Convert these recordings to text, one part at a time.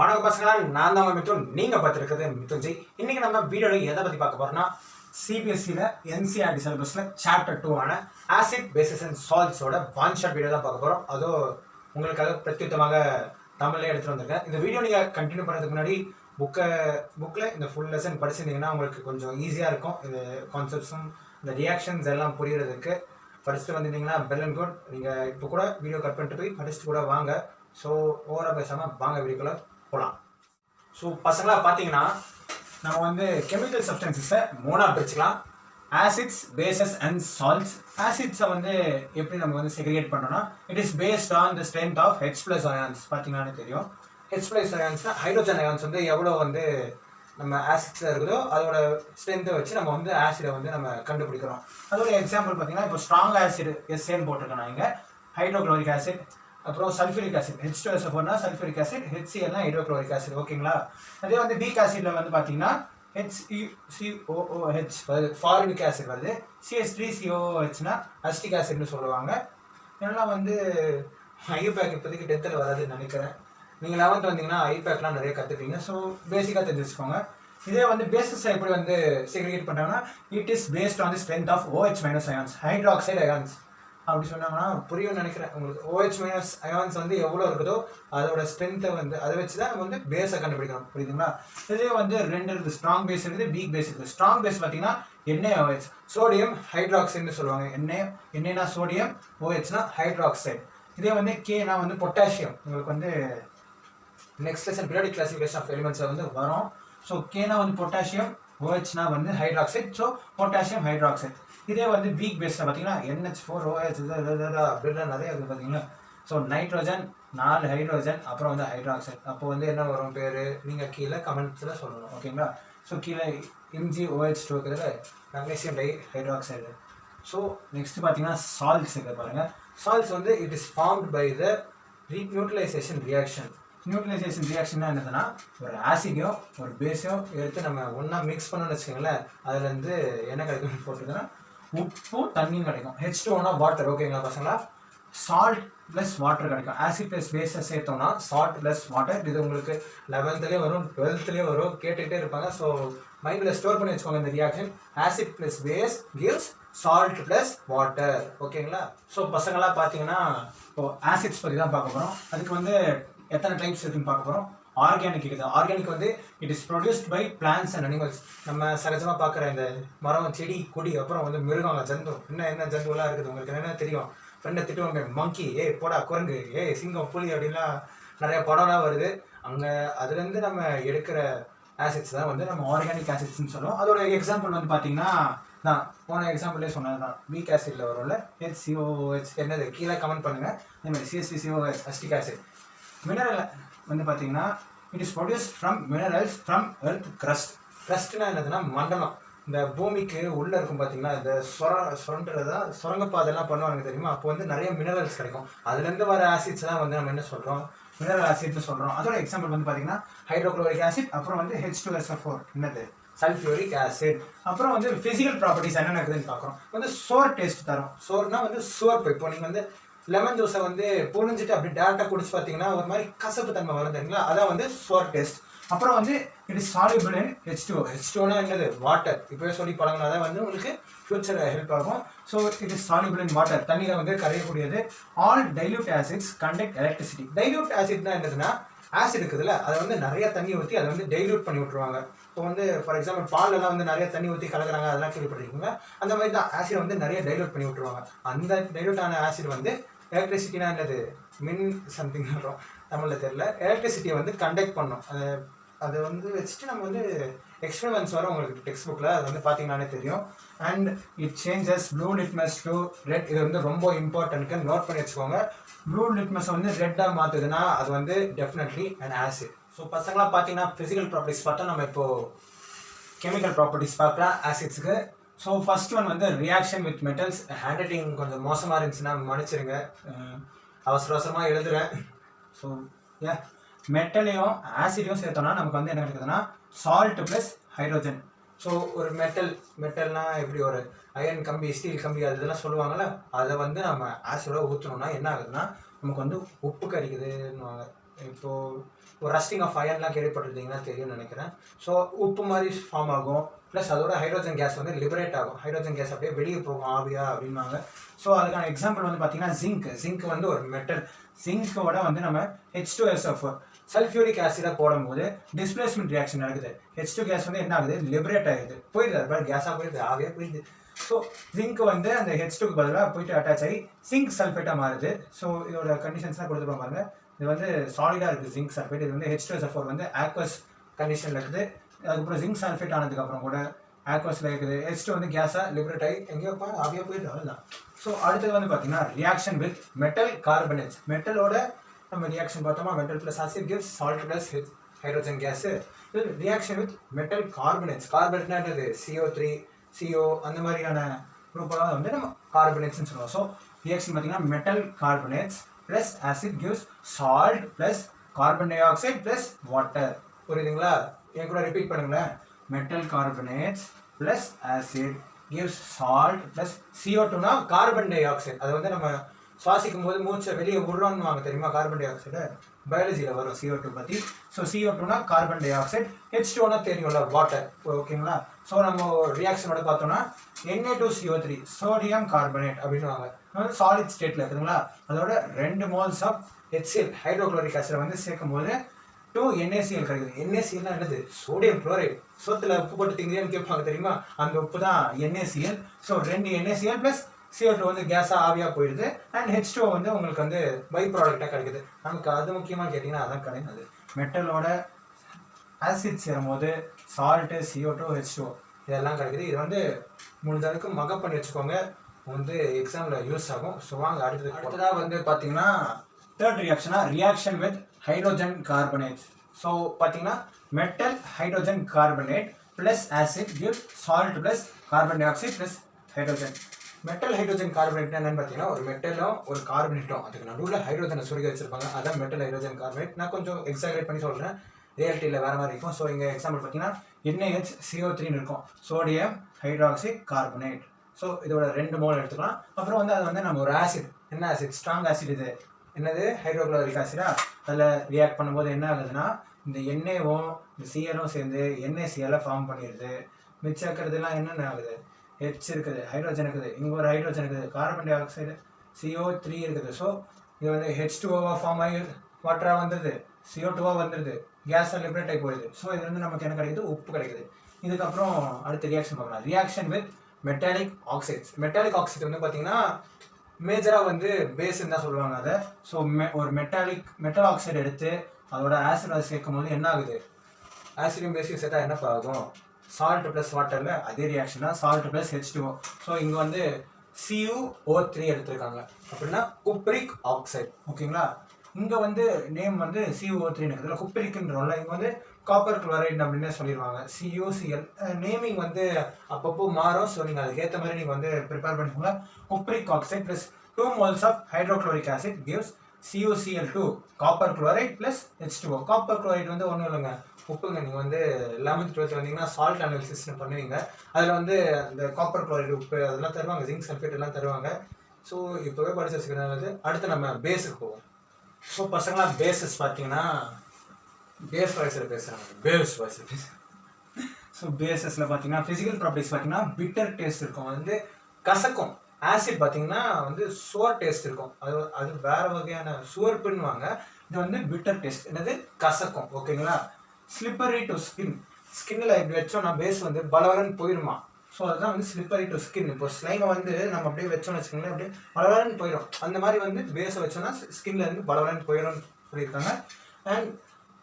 வணக்கம் பசங்களா நான் தான் மித்துன் நீங்கள் நீங்க பார்த்துருக்கிறது மிதுன்ஜி. இன்றைக்கி நம்ம வீடியோவில் எதை பற்றி பார்க்க போகிறோம்னா சிபிஎஸ்சியில் என்சிஆர்டி சிலபஸில் சாப்டர் டூ ஆன ஆசிட் பேசிஸ் அண்ட் சால்ட்ஸோட ஒன் ஷாட் வீடியோ தான் பார்க்க போகிறோம் அதுவும் உங்களுக்காக பிரத்யுத்தமாக தமிழ்லேயே எடுத்துகிட்டு வந்திருக்கேன். இந்த வீடியோ நீங்கள் கண்டினியூ பண்ணுறதுக்கு முன்னாடி புக்கை புக்கில் இந்த ஃபுல் லெசன் படிச்சிருந்தீங்கன்னா உங்களுக்கு கொஞ்சம் ஈஸியாக இருக்கும். இந்த கான்செப்ட்ஸும் இந்த ரியாக்ஷன்ஸ் எல்லாம் புரியறதுக்கு. படிச்சுட்டு வந்திருந்தீங்கன்னா பெல் அண்ட் குட் நீங்கள் இப்போ கூட வீடியோ கட் பண்ணிட்டு போய் படிச்சுட்டு கூட வாங்க. ஸோ ஓவராக பேசாமல் வாங்க வீடியோக்குள்ள. போகலாம் ஸோ பசங்களா பார்த்தீங்கன்னா நம்ம வந்து கெமிக்கல் சப்ஸ்டன்சஸை மூணாக பிரிச்சுக்கலாம். ஆசிட்ஸ் பேசஸ் அண்ட் சால்ட்ஸ் ஆசிட்ஸை வந்து எப்படி நம்ம வந்து செக்ரிகேட் பண்ணோம்னா it is based on the strength of H plus ions பார்த்தீங்கன்னாலே தெரியும். ஹெச் ப்ளஸ் அயான்ஸ்னா ஹைட்ரோஜன் அயான்ஸ் வந்து எவ்வளோ வந்து நம்ம ஆசிட்ஸில் இருக்குதோ அதோட ஸ்ட்ரென்த்தை வச்சு நம்ம வந்து ஆசிடை வந்து நம்ம கண்டுபிடிக்கிறோம். அதோட எக்ஸாம்பிள் பார்த்தீங்கன்னா இப்போ ஸ்ட்ராங் ஆசிட் எஸ்ஏன்னு போட்டிருக்கேன் நான் இங்கே. ஹைட்ரோக்ளோரிக் ஆசிட் அப்புறம் சல்ஃபூரிக் ஆசிட் ஹெச் டூ எஸ்எஃப்னா சல்ஃபூரிக் ஆசிட் ஹெச்சிஎல்னா ஹைட்ரோக்ளோரிக் ஆசிட் ஓகேங்களா அதே வந்து வீக் ஆசிட்ல வந்து பார்த்தீங்கன்னா ஹெச் வருது. ஃபார்மிக் ஆசிட் வருது சிஎஸ் த்ரீ சிஓஹெச்னா அஸ்டிக் ஆசிட்னு சொல்லுவாங்க. இதெல்லாம் வந்து ஐபேக் இப்போதைக்கு டெத்தில் வராதுன்னு நினைக்கிறேன். நீங்கள் லெவன்த் வந்தீங்கன்னா ஐபேக்லாம் நிறைய கற்றுப்பீங்க ஸோ பேசிக்காக தெரிஞ்சுக்கோங்க. இதே வந்து பேசஸ் எப்படி வந்து செக்ரிகேட் பண்ணுறாங்கன்னா it is based on the strength of OH minus ions hydroxide ions அப்படி சொன்னாங்கன்னா புரியும்னு நினைக்கிறேன். உங்களுக்கு ஓஹெச் மைனஸ் அயான்ஸ் வந்து எவ்வளோ இருக்குதோ அதோட ஸ்ட்ரென்த்தை வந்து அதை வச்சு தான் நம்ம வந்து பேஸை கண்டுபிடிக்கணும். புரியுதுங்களா? இதே வந்து ரெண்டு இருக்குது. ஸ்ட்ராங் பேஸ் இருக்குது வீக் பேஸ் இருக்குது. ஸ்ட்ராங் பேஸ் பார்த்தீங்கன்னா எண்ணெய் ஓஹெச் சோடியம் ஹைட்ராக்சைடுன்னு சொல்லுவாங்க. எண்ணெய் எண்ணெய்னா சோடியம் ஓஹெச்னா ஹைட்ராக்சைடு இதே வந்து கேனா வந்து பொட்டாசியம் உங்களுக்கு வந்து next lesson periodic classification of எலிமெண்ட்ஸில் வந்து வரும். ஸோ கேனா வந்து பொட்டாசியம் ஓஹெச்னா வந்து ஹைட்ராக்சைட் ஸோ பொட்டாசியம் ஹைட்ராக்சைட் இதே வந்து வீக் பேஸில் பார்த்தீங்கன்னா என்ஹெச் ஃபோர் ஓஹெச் அப்படிலாம் நிறைய இருக்குது பார்த்தீங்கன்னா ஸோ நைட்ரோஜன் நாலு ஹைட்ரோஜன் அப்புறம் வந்து ஹைட்ராக்சைட் அப்போ வந்து என்ன வரும் பேர்? நீங்கள் கீழே கமெண்ட்ஸில் சொல்லணும் ஓகேங்களா ஸோ கீழே எம்ஜி ஓஹெச் டூ இருக்கிறது magnesium di hydroxide so next பார்த்தீங்கன்னா சால்ட்ஸ் இருக்கு பாருங்கள் சால்ட்ஸ் வந்து it is formed by the neutralisation reaction neutralisation ரியாக்ஷன்னா என்னதுன்னா ஒரு ஆசிடையும் ஒரு பேஸையும் எடுத்து நம்ம ஒன்றா மிக்ஸ் பண்ணோம்னு வச்சுக்கோங்களேன் அதுலேருந்து என்ன கிடைக்கும்னு போட்டுருக்குன்னா உப்பும் தண்ணியும் கிடைக்கும். ஹெச் டூனா வாட்டர் ஓகேங்களா பசங்களா? சால்ட் ப்ளஸ் வாட்டர் கிடைக்கும். ஆசிட் ப்ளஸ் பேஸை சேர்த்தோம்னா சால்ட் ப்ளஸ் வாட்டர் இது உங்களுக்கு லெவன்த்துலேயும் வரும் டுவெல்த்லேயும் வரும் கேட்டுகிட்டே இருப்பாங்க. ஸோ மைண்டில் ஸ்டோர் பண்ணி வச்சுக்கோங்க இந்த reaction acid plus base gives salt plus water ஓகேங்களா ஸோ பசங்களாம் பார்த்தீங்கன்னா இப்போ ஆசிட்ஸ் பற்றி தான் பார்க்க போகிறோம் அதுக்கு வந்து எத்தனை டைப்ஸ் இருக்குன்னு பார்க்க போகிறோம் ஆர்கானிக் இருக்குது. ஆர்கானிக் வந்து it is produced by plants and animals நம்ம சகஜமாக பார்க்குற இந்த மரம் செடி கொடி அப்புறம் வந்து மிருகம் ஜந்து. என்ன என்ன ஜந்துவெல்லாம் இருக்குது? உங்களுக்கு என்னென்ன தெரியும்? ஃப்ரெண்டை திட்டுவாங்க மங்கி ஏ போடா குரங்கு ஏ சிங்கம் புலி அப்படின்லாம் நிறைய படம்லாம் வருது. அங்கே அதுலேருந்து நம்ம எடுக்கிற ஆசிட்ஸ் தான் வந்து நம்ம ஆர்கானிக் ஆசிட்ஸ்னு சொல்லுவோம். அதோட எக்ஸாம்பிள் வந்து பார்த்தீங்கன்னா நான் போன எக்ஸாம்பிளே சொன்னது தான். வீக் ஆசிட்ல வரும்ல ஹெச்சிஓஹெச் என்னது? கீழே கமெண்ட் பண்ணுங்கள் அதேமாதிரி CSC COH acetic acid mineral வந்து பார்த்தீங்கன்னா it is produce from minerals from earth crust கிரஸ்ட்னா என்னதுன்னா மண்டலம். இந்த பூமிக்கு உள்ளே இருக்கும் பார்த்தீங்கன்னா இந்த சொர சுரண்டுறதா சுரங்கப்பாதெல்லாம் பண்ணுவாங்க தெரியுமா? அப்போ வந்து நிறைய மினரல்ஸ் கிடைக்கும். அதுலேருந்து வர ஆசிட்ஸ் தான் வந்து நம்ம என்ன சொல்கிறோம் மினரல் ஆசிட்னு சொல்கிறோம் அதோட எக்ஸாம்பிள் வந்து பார்த்தீங்கன்னா ஹைட்ரோக்ளோரிக் ஆசிட் அப்புறம் வந்து ஹெச் டூ எஸ் ஃபோர் என்னது? சல்ஃபியூரிக் ஆசிட் அப்புறம் வந்து ஃபிசிக்கல் ப்ராப்பர்ட்டிஸ் என்னென்ன இருக்குதுன்னு பார்க்குறோம். வந்து சோர் டேஸ்ட் தரும். சோர்னா வந்து சோர்ப்பு. இப்போ நீங்கள் வந்து லெமன் ஜூஸை வந்து புழிஞ்சிட்டு அப்படி டேரெக்டாக குடிச்சு பார்த்தீங்கன்னா ஒரு மாதிரி கசப்பு தன்மை வரும் தெரியுங்களா? அதான் வந்து சோர் டேஸ்ட் அப்புறம் வந்து it is soluble in H two H டூனா என்னது? வாட்டர் இப்போவே சொல்லி பழங்கினா தான் வந்து உங்களுக்கு ஃபியூச்சர் ஹெல்ப் ஆகும். So it is soluble in water தண்ணியில் வந்து கரையக்கூடியது. All dilute acids conduct electricity dilute ஆசிட்னா என்னதுன்னா ஆசிட் இருக்குதுல்ல அதை வந்து நிறைய தண்ணி ஊற்றி அதை வந்து டைல்யூட் பண்ணி விட்ருவாங்க இப்போ வந்து ஃபார் எக்ஸாம்பிள் பாலெல்லாம் வந்து நிறைய தண்ணி ஊற்றி கலக்குறாங்க அதெல்லாம் கேள்விப்பட்டிருக்கீங்க. அந்த மாதிரி தான் ஆசிட் வந்து நிறைய டைலூட் பண்ணி விட்ருவாங்க அந்த டைலூட் ஆன ஆசிட் வந்து எலக்ட்ரிசிட்டினா என்னது? மின் சம்திங் சொல்கிறோம் தமிழில் தெரியல. எலக்ட்ரிசிட்டியை வந்து கண்டக்ட் பண்ணும். அது அதை வந்து வச்சுட்டு நம்ம வந்து எக்ஸ்பெரிமெண்ட்ஸ் வரும் உங்களுக்கு டெக்ஸ்ட் புக்கில் அது வந்து பார்த்தீங்கன்னாலே தெரியும். And it changes blue litmus to red இது வந்து ரொம்ப இம்பார்ட்டன்ட்க்கு நோட் பண்ணி வச்சுக்கோங்க. ப்ளூ லிட்மஸ் வந்து ரெட்டாக மாற்றுதுன்னா அது வந்து டெஃபினெட்லி அண்ட் ஆசிட் ஸோ பசங்களாம் பார்த்தீங்கன்னா ஃபிசிக்கல் ப்ராப்பர்ட்டிஸ் பார்த்தா நம்ம இப்போது கெமிக்கல் ப்ராப்பர்ட்டிஸ் பார்க்கலாம் ஆசிட்ஸுக்கு ஸோ ஃபர்ஸ்ட் ஒன் வந்து reaction with metals hand writing கொஞ்சம் மோசமாக இருந்துச்சுன்னா மன்னிச்சிருங்க. அவசர அவசரமாக எழுதுறேன் ஸோ ஏ மெட்டலையும் ஆசிடையும் சேர்த்தோம்னா நமக்கு வந்து என்ன கிடைக்குதுன்னா சால்ட் ப்ளஸ் ஹைட்ரோஜன் ஸோ ஒரு மெட்டல் மெட்டல்னா எப்படி ஒரு அயன் கம்பி ஸ்டீல் கம்பி அது இதெல்லாம் சொல்லுவாங்கள்ல அதை வந்து நம்ம ஆசிடோட ஊற்றணும்னா என்ன ஆகுதுன்னா நமக்கு வந்து உப்பு கறிக்குதுன்னு இப்போது ஒரு ரஸ்டிங் ஆஃப் அயர்லாம் கேள்விப்பட்டிருந்தீங்கன்னா தெரியும்னு நினைக்கிறேன். ஸோ உப்பு மாதிரி ஃபார்ம் ஆகும். ப்ளஸ் அதோட ஹைட்ரோஜன் கேஸ் வந்து லிபரேட் ஆகும். ஹைட்ரோஜன் கேஸ் அப்படியே வெளியே போகும் ஆவியா அப்படின்னாங்க ஸோ அதுக்கான எக்ஸாம்பிள் வந்து பார்த்தீங்கன்னா ஜிங்க் ஜிங்க் வந்து ஒரு மெட்டல் ஜிங்கோட வந்து நம்ம H two S F sulphuric ஆசிடாக போடும்போது டிஸ்பிளேஸ்மெண்ட் ரியாக்ஷன் நடக்குது. ஹெச் டூ கேஸ் வந்து என்ன ஆகுது? லிபரேட் ஆகுது போயிடுது அது கேஸாக போயிடுது ஆவியாக போயிடுது. ஸோ ஜிங்க் வந்து அந்த ஹெச் டூக்கு பதிலாக போயிட்டு அட்டாச் ஆகி ஜிங்க் சல்ஃபேட்டாக மாறுது. ஸோ இதோட கண்டிஷன்ஸ்லாம் கொடுத்துருப்பாங்க பாருங்க. இது வந்து சாலிடாக இருக்குது ஜிங்க் சல்ஃபேட் இது வந்து ஹெச் டூ ஃபோர் வந்து ஆக்வஸ் கண்டிஷனில் இருக்குது. அதுக்கப்புறம் ஜிங்க் சல்ஃபேட் ஆனதுக்கப்புறம் கூட ஆக்வஸில் இருக்குது. ஹெச் டூ வந்து கேஸாக லிபரேட் ஆகி எங்கேயோ போய் அப்படியே போயிட்டு அவ்வளோதான் ஸோ அடுத்தது வந்து பார்த்தீங்கன்னா ரியாக்ஷன் வித் மெட்டல் கார்பனேட்ஸ் மெட்டலோட நம்ம ரியாக்ஷன் பார்த்தோமா? Metal plus acid gives salt plus hydrogen gas இது ரியாக்ஷன் வித் மெட்டல் கார்பனேட்ஸ் கார்பனேட்னா என்னது? CO3 த்ரீ சிஓ அந்த மாதிரியான குரூப்பெல்லாம் வந்து நம்ம கார்பனேட்ஸ்னு சொல்லுவோம். ஸோ ரியாக்ஷன் பார்த்தீங்கன்னா metal carbonates plus acid gives salt plus carbon dioxide plus water புரியுதுங்களா? என் கூட ரிப்பீட் பண்ணுங்களேன். Metal carbonates plus acid gives salt plus CO டூனா கார்பன் டை ஆக்சைடு அதை வந்து நம்ம சுவாசிக்கும் போது மூச்சை வெளியே விடுறோம்னு வாங்க தெரியுமா கார்பன் டை ஆக்சைடு பயாலஜியில் வரும் சிஓ டூ பற்றி ஸோ சிஓ டூனா கார்பன் டை ஆக்சைடு ஹெச் டூனா தெரியும்ல வாட்டர் ஓகேங்களா? ஸோ நம்ம ரியாக்ஷனோட பார்த்தோம்னா N A two C O three sodium carbonate அப்படின்னு வாங்க. சாலிட் ஸ்டேட்டில் இருக்குதுங்களா? அதோட ரெண்டு moles of H C L hydrochloric ஆசிடை வந்து சேர்க்கும் போது டூ என்ஏசிஎல் கிடைக்குது. என்ஏசிஎல்னா என்னது? சோடியம் குளோரைட் சோத்தில் உப்பு போட்டு திங்கிறேன்னு கேட்பாங்க தெரியுமா? அந்த உப்பு தான் என்ஏசிஎல் ஸோ ரெண்டு என்ஏசிஎல் ப்ளஸ் சிஓ டூ வந்து கேஸாக ஆவியாக போயிடுது. அண்ட் ஹெச் டூ வந்து உங்களுக்கு வந்து பை ப்ராடக்டாக கிடைக்குது. நமக்கு அது முக்கியமாக கேட்டிங்கன்னா அதான் கிடையாது மெட்டலோட ஆசிட் சேரும்போது salt CO two H two இதெல்லாம் கிடைக்குது. இது வந்து முடிஞ்ச அளவுக்கு மகப் பண்ணி வச்சுக்கோங்க. வந்து எக்ஸாமில் யூஸ் ஆகும். ஸோ வாங்க அடுத்தது அடுத்ததாக வந்து பார்த்தீங்கன்னா third ரியாக்ஷனாக reaction with hydrogen carbonate so பார்த்தீங்கன்னா metal hydrogen carbonate plus acid give salt plus carbon dioxide plus hydrogen metal hydrogen carbonate என்னன்னு பார்த்தீங்கன்னா ஒரு மெட்டலும் ஒரு கார்பனேட்டும் அதுக்கு நடுவில் ஹைட்ரோஜனை சுருகி வச்சிருப்பாங்க. அதான் மெட்டல் ஹைட்ரோஜன் கார்பனேட் நான் கொஞ்சம் எக்ஸாகரேட் பண்ணி சொல்கிறேன் ரியாலிட்டியில் வேறு மாதிரி இருக்கும். ஸோ இங்கே எக்ஸாம்பிள் பார்த்தீங்கன்னா என்ஏஹெச் சிஓ த்ரீன்னு இருக்கும். சோடியம் ஹைட்ராக்சைட் கார்பனேட் ஸோ இதோட ரெண்டு மோல் எடுத்துக்கலாம். அப்புறம் வந்து அது வந்து நம்ம ஒரு ஆசிட் என்ன ஆசிட் ஸ்ட்ராங் ஆசிட் இது. என்னது? ஹைட்ரோக்ளோரிக் ஆசிடா அதில் ரியாக்ட் பண்ணும்போது என்ன ஆகுதுன்னா இந்த எண்ணெயும் இந்த சிஎலும் சேர்ந்து என்ஏசிஎல்லாம் ஃபார்ம் பண்ணிடுது. மிச்சம் இருக்கிறதுலாம் என்னென்ன ஆகுது? ஹெச் இருக்குது ஹைட்ரோஜன் இருக்குது. இங்கே ஒரு ஹைட்ரோஜன் இருக்குது. Carbon di oxide CO three இருக்குது. ஸோ இது வந்து ஹெச் டூஓவாக ஃபார்ம் ஆகி வாட்டராக வந்துடுது. சிஓ டூவாக வந்துடுது. கேஸாக லிபரேட் ஆகி போயிடுது. ஸோ இது வந்து நமக்கு என்ன கிடைக்குது? உப்பு கிடைக்குது. இதுக்கப்புறம் அடுத்த ரியாக்ஷன் பார்க்கலாம். Reaction with metallic oxides metallic oxide வந்து பார்த்தீங்கன்னா மேஜராக வந்து பேஸ்ன்னு தான் சொல்லுவாங்க அதை. ஸோ மெ ஒரு மெட்டாலிக் மெட்டல் ஆக்சைடு எடுத்து அதோட ஆசிட் அதை சேர்க்கும் போது என்ன ஆகுது? ஆசிடும் பேஸையும் சேர்த்தா என்ன ஆகும்? சால்ட் ப்ளஸ் வாட்டரில் அதே ரியாக்ஷன் தான் salt plus H two so இங்கே வந்து சியூ ஓ த்ரீ எடுத்திருக்காங்க. அப்படின்னா குப்ரிக் ஆக்சைடு ஓகேங்களா இங்கே வந்து நேம் வந்து சிஓ த்ரீன்னு இருக்குதுல குப்ரிக்ன்றோம்ல இங்கே வந்து காப்பர் குளோரைட் அப்படின்னு சொல்லிடுவாங்க சியூசிஎல் நேமிங் வந்து அப்பப்போ மாறும். ஸோ நீங்கள் அதுக்கேற்ற மாதிரி நீங்கள் வந்து ப்ரிப்பேர் பண்ணிக்கோங்க. Cupric oxide plus two moles of hydrochloric acid gives CuCl two copper chloride plus H two copper chloride வந்து ஒன்றும் இல்லைங்க. உப்புங்க. நீங்கள் வந்து லெவன்த் டுவெல்த் வந்தீங்கன்னா சால்ட் அனாலிசிஸ்னு பண்ணுவீங்க. அதில் வந்து அந்த காப்பர் குளோரைடு உப்பு அதெல்லாம் தருவாங்க. ஜிங்க் சல்ஃபேட் எல்லாம் தருவாங்க. ஸோ இப்போவே படிச்சு வச்சுக்கிறதுனால அடுத்து நம்ம பேஸுக்கு போவோம். ஸோ பசங்களாம் பேசஸ் பார்த்தீங்கன்னா பேஸ் வாய்ஸில் பேசுகிறாங்க பேஸ் வாய்ஸில் பேசுகிறாங்க ஸோ பேசஸில் பார்த்தீங்கன்னா ஃபிசிக்கல் ப்ராப்பர்ட்டிஸ் பார்த்தீங்கன்னா பிட்டர் டேஸ்ட் இருக்கும். வந்து கசக்கும். ஆசிட் பார்த்தீங்கன்னா வந்து சுவர் டேஸ்ட் இருக்கும். அது அது வேறு வகையான சுவர்ப்புன்னுவாங்க இது வந்து பிட்டர் டேஸ்ட் என்னது? கசக்கும். ஓகேங்களா? ஸ்லிப்பரி டு ஸ்கின் ஸ்கின்னில் இப்படி வச்சோம்னா பேஸ் வந்து பலவரன் போயிருமா? ஸோ அதுதான் வந்து ஸ்லிப்பரி டு ஸ்கின் இப்போ ஸ்லைமை வந்து நம்ம அப்படியே வச்சோம்னு வச்சுக்கோங்களேன் அப்படியே பலவரன் போயிடும் அந்த மாதிரி வந்து பேஸை வச்சோம்னா ஸ்கின்ல இருந்து பலவரன் போயிடும்னு சொல்லியிருக்காங்க. அண்ட்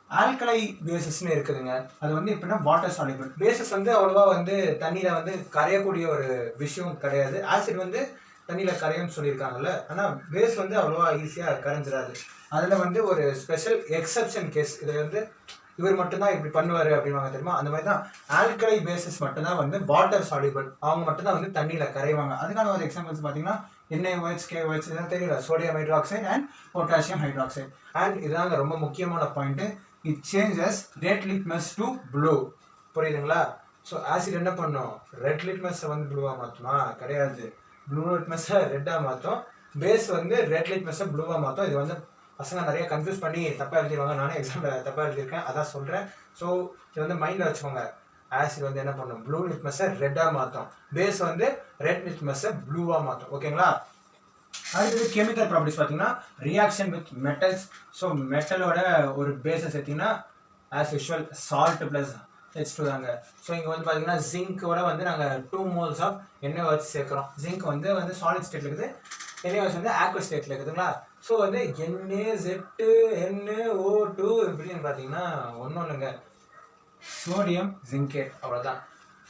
ஆல்கலை பேசஸ்ன்னு இருக்குதுங்க. அது வந்து எப்படின்னா வாட்டர் சாலிபிள் பேசஸ் வந்து அவ்வளோவா வந்து தண்ணியில் வந்து கரையக்கூடிய ஒரு விஷயம் கிடையாது. ஆசிட் வந்து தண்ணியில் கரையும்னு சொல்லியிருக்காங்கல்ல. ஆனால் பேஸ் வந்து அவ்வளோவா ஈஸியாக கரைஞ்சிடாது அதில் வந்து ஒரு ஸ்பெஷல் எக்ஸப்ஷன் கேஸ் இதில் வந்து இவர் மட்டும்தான் இப்படி பண்ணுவார் அப்படின்வாங்க தெரியுமா? அந்த மாதிரி தான் ஆல்கலை பேசஸ் மட்டும்தான் வந்து வாட்டர் சாலிபிள் அவங்க மட்டும்தான் வந்து தண்ணியில் கரைவாங்க. அதுக்கான ஒரு எக்ஸாம்பிள்ஸ் பார்த்தீங்கன்னா என்ஏஓஹெச் கேஓஹெச் இதெல்லாம் தெரியல sodium hydroxide and potassium hydroxide and இதுதாங்க ரொம்ப முக்கியமான point it changes red litmus to blue புரியுதுங்களா? ஸோ ஆசிட் என்ன பண்ணும்? ரெட் லிட்மஸை வந்து ப்ளூவாக மாற்றுமா கிடையாது. ப்ளூ லிட்மஸை ரெட்டாக மாற்றும் பேஸ் வந்து ரெட் லிட்மஸை ப்ளூவாக மாற்றும் இது வந்து பசங்க நிறைய கன்ஃபியூஸ் பண்ணி தப்பாக எழுதிடுவாங்க நானே எக்ஸாம்பிள் தப்பாக எழுதியிருக்கேன். அதான் சொல்கிறேன் ஸோ இது வந்து மைண்டில் வச்சுக்கோங்க. ஆசிட் வந்து என்ன பண்ணும்? ப்ளூ லிட்மஸை ரெட்டாக மாற்றும் பேஸ் வந்து ரெட் லிட்மஸை ப்ளூவாக மாற்றும் ஓகேங்களா அடுத்தது கெமிக்கல் ப்ராப்பர்ட்டிஸ் பார்த்தீங்கன்னா ரியாக்ஷன் வித் மெட்டல்ஸ் ஸோ மெட்டலோட ஒரு பேஸை சேர்த்திங்கன்னா as usual salt plus H two தாங்க. ஸோ இங்கே வந்து பார்த்தீங்கன்னா ஜிங்க்கோட வந்து நாங்கள் டூ மோல்ஸ் ஆஃப் எண்ணெய் வச்சு சேர்க்குறோம். ஜிங்க் வந்து வந்து சாலிட் ஸ்டேட்டில் இருக்குது. எண்ணெய் வச்சு வந்து ஆக்வ ஸ்டேட்டில் இருக்குதுங்களா? ஸோ வந்து எண்ணு ஜெட்டு எண்ணு ஓ டூ இப்படின்னு பார்த்தீங்கன்னா ஒன்றும் இல்லைங்க சோடியம் ஜிங்கேட் அவ்வளோதான்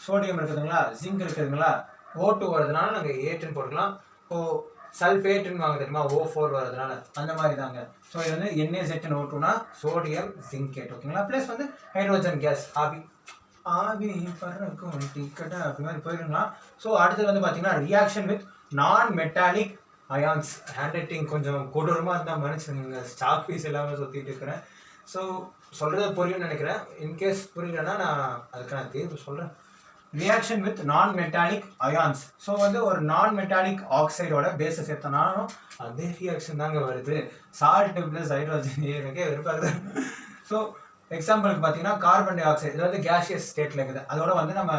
சோடியம் இருக்குதுங்களா? ஜிங்க் இருக்குதுங்களா? ஓ டூ வரதுனால நாங்கள் ஏட்டுன்னு போட்டுக்கலாம். இப்போ சல்ஃபேட்டுன்னு வாங்க தெரியுமா? ஓ ஃபோர் வரதுனால அந்த மாதிரி தாங்க ஸோ இது வந்து என்ஏசெட்னு ஓ டூனா சோடியம் சிங்கேட் ஓகேங்களா ப்ளஸ் வந்து ஹைட்ரோஜன் கேஸ் ஆபி ஆவி பறக்கும் டிக்கெட்டாக அப்படி மாதிரி போயிருங்களா? ஸோ அடுத்தது வந்து பார்த்தீங்கன்னா reaction with non metallic ions handwriting கொஞ்சம் கொடூரமாக இருந்தால் மனுஷனுங்க ஸ்டாக் பீஸ் எல்லாமே சுற்றிட்டு இருக்கிறேன். ஸோ சொல்கிறது புரியும்னு நினைக்கிறேன். இன்கேஸ் புரியலன்னா நான் அதுக்கான தீர்வு சொல்கிறேன் reaction with non metallic ions so வந்து ஒரு நான் மெட்டாலிக் ஆக்சைடோட பேஸை சேர்த்தனாலும் அதே ரியாக்ஷன் தாங்க வருது. சால்ட் ப்ளஸ் ஹைட்ரோஜன் எனக்கே வெறுப்பாகுது ஸோ எக்ஸாம்பிளுக்கு பார்த்தீங்கன்னா கார்பன் டை ஆக்சைடு இது வந்து கேஷியஸ் ஸ்டேட்டில் இருக்குது. அதோட வந்து நம்ம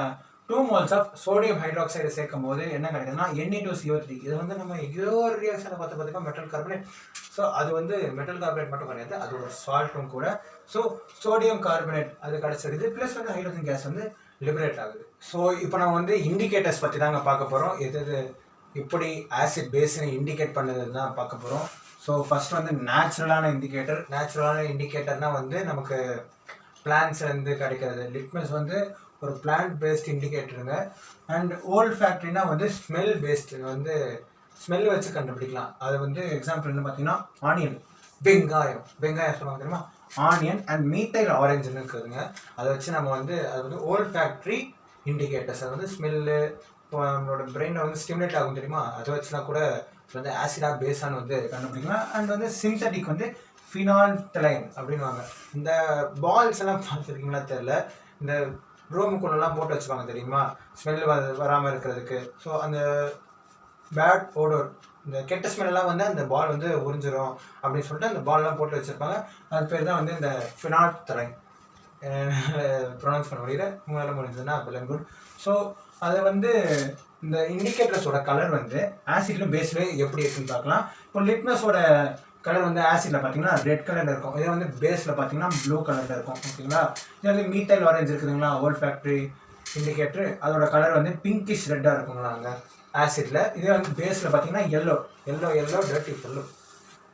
two moles of sodium hydroxide சேர்க்கும் போது என்ன கிடைக்குதுன்னா என்இ டூ சிஓ த்ரீ இது வந்து நம்ம எங்கேயோ ஒரு ரியாக்ஷனை பார்த்து பார்த்தீங்கன்னா மெட்டல் கார்பனேட் ஸோ அது வந்து மெட்டல் கார்பனேட் மட்டும் கிடையாது அது ஒரு சால்ட்டும் கூட. ஸோ சோடியம் கார்பனேட் அது கிடச்சிருக்குது ப்ளஸ் வந்து ஹைட்ரோஜன் கேஸ் வந்து லிபரேட் ஆகுது. ஸோ இப்போ நம்ம வந்து இண்டிகேட்டர்ஸ் பற்றி தாங்க பார்க்க போகிறோம் எது எது எப்படி ஆசிட் பேஸ்னு இண்டிகேட் பண்ணது தான் பார்க்க போகிறோம் ஸோ ஃபஸ்ட் வந்து நேச்சுரலான இண்டிகேட்டர் நேச்சுரலான இண்டிகேட்டர்னால் வந்து நமக்கு பிளான்ஸ்லேருந்து கிடைக்கிறது. லிட்மஸ் வந்து ஒரு பிளான்ட் பேஸ்ட் இண்டிகேட்டருங்க அண்ட் ஓல்ட் ஃபேக்ட்ரினா வந்து ஸ்மெல் பேஸ்டு வந்து ஸ்மெல் வச்சு கண்டுபிடிக்கலாம். அது வந்து எக்ஸாம்பிள் என்ன பார்த்தீங்கன்னா ஆனியன் வெங்காயம். வெங்காயம் சொல்லுவாங்க தெரியுமா? ஆனியன் அண்ட் மீட்டைல் ஆரஞ்சுன்னு இருக்குதுங்க. அதை வச்சு நம்ம வந்து அது வந்து ஓல்ட் ஃபேக்ட்ரி இண்டிகேட்டர்ஸ் அது வந்து ஸ்மெல்லு இப்போ நம்மளோட பிரெயினில் வந்து ஸ்டிமுலேட் ஆகும் தெரியுமா? அதை வச்சுலாம் கூட இது வந்து ஆசிடாக பேஸான்னு வந்து கண்டுபிடிக்கலாம் அண்ட் வந்து சிந்தட்டிக் வந்து ஃபினால் டெலைன் அப்படின்வாங்க இந்த பால்ஸ் எல்லாம் பார்த்துருக்கீங்களா தெரில இந்த ரூமுக்குள்ளெல்லாம் போட்டு வச்சுப்பாங்க தெரியுமா? ஸ்மெல் வராமல் இருக்கிறதுக்கு. ஸோ அந்த பேட் ஓடோர் இந்த கெட்ட ஸ்மெல்லாம் வந்து அந்த பால் வந்து உறிஞ்சிரும் அப்படின்னு சொல்லிட்டு அந்த பால்லாம் போட்டு வச்சுருப்பாங்க. அது பேர் தான் வந்து இந்த ஃபினாட் தலை. ப்ரொனவுன்ஸ் பண்ண முடியல உங்களால் முடிஞ்சதுன்னா வெல் குட் ஸோ அதை வந்து இந்த இண்டிகேட்டர்ஸோட கலர் வந்து ஆசிட்லையும் பேஸ்லையும் எப்படி இருக்குன்னு பார்க்கலாம். இப்போ லிட்மஸோட கலர் வந்து ஆசிடில் பார்த்தீங்கன்னா ரெட் கலரில் இருக்கும். இதே வந்து பேஸில் பார்த்தீங்கன்னா ப்ளூ கலரில் இருக்கும். ஓகேங்களா இது வந்து மீட்டைல் ஆரஞ்சு இருக்குதுங்களா? ஓல்ட் ஃபேக்ட்ரி இண்டிகேட்டர் அதோட கலர் வந்து பிங்கிஷ் ரெட்டாக இருக்குங்களா அங்கே? ஆசிடில் இதே வந்து பேஸில் பார்த்தீங்கன்னா yellow yellow yellow dirty yellow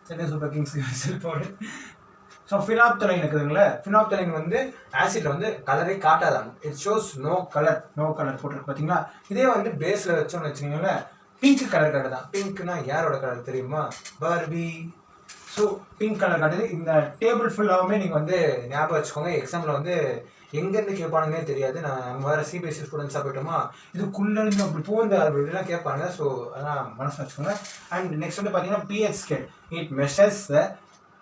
Chennai super kings செல்போடு so phenolphthalein இருக்குதுங்களே ஃபினாப்தலைன் வந்து ஆசிட்ல வந்து கலரே காட்டாதாங்க it shows no colour no colour போட்டிருக்கு பார்த்தீங்களா? இதே வந்து பேஸில் வச்சோம்னு வச்சுக்கோங்களேன் பிங்க் கலர் காட்டு தான். பிங்க்னா யாரோட கலர் தெரியுமா? பார்பி ஸோ பிங்க் கலர் காட்டுது இந்த டேபிள் ஃபுல்லாகவுமே நீங்கள் வந்து ஞாபகம் வச்சுக்கோங்க. எக்ஸாமில் வந்து எங்கேருந்து கேட்பானுங்கன்னே தெரியாது. நான் நம்ம வேறு சிபிஎஸ்சி ஸ்டூடெண்ட்ஸாக போயிட்டோமா? இதுக்குள்ளேருந்து அப்படி பூந்து அப்படிலாம் கேட்பாங்க ஸோ அதெல்லாம் மனசு வச்சுக்கோங்க. அண்ட் நெக்ஸ்ட் வந்து பார்த்தீங்கன்னா pH it measures the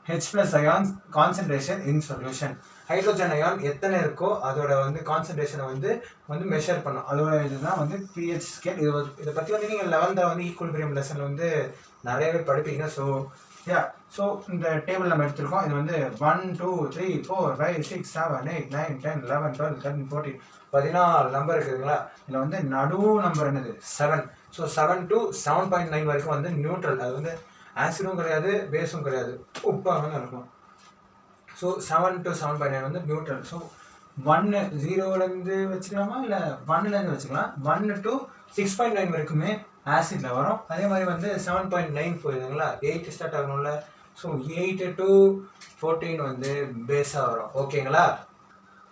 H plus ions concentration in solution hydrogen ion எத்தனை இருக்கோ அதோட வந்து கான்சன்ட்ரேஷனை வந்து வந்து மெஷர் பண்ணும். அதோட இதுதான் வந்து பிஹெச் ஸ்கேல் இது இதை பற்றி வந்து நீங்கள் லெவன்த்தில் வந்து ஈக்குவல் பிரியம் லெசனில் வந்து நிறையவே படிப்பீங்க. ஸோ யா ஸோ இந்த டேபிள் நம்ம எடுத்திருக்கோம். இது வந்து one two three four five six seven eight nine ten eleven twelve thirteen fourteen பதினாலு நம்பர் இருக்குதுங்களா இதில் வந்து நடு நம்பர் என்னது? Seven so seven to seven point nine வரைக்கும் வந்து நியூட்ரல் அது வந்து ஆசிடும் கிடையாது பேஸும் கிடையாது. உப்பாக தான் இருக்கும். So seven to seven point nine வந்து நியூட்ரல் ஸோ ஒன்று ஜீரோலேருந்து வச்சுக்கலாமா? இல்லை ஒன்னுலேருந்து வச்சுக்கலாம். ஒன்று டு சிக்ஸ் பாயிண்ட் நைன் வரைக்குமே ஆசிடில் வரும். அதே மாதிரி வந்து செவன் பாயிண்ட் நைன் போயிருதுங்களா எயிட் ஸ்டார்ட் ஆகணும்ல. ஸோ எயிட்டு டு ஃபோர்டீன் வந்து பேஸாக வரும். ஓகேங்களா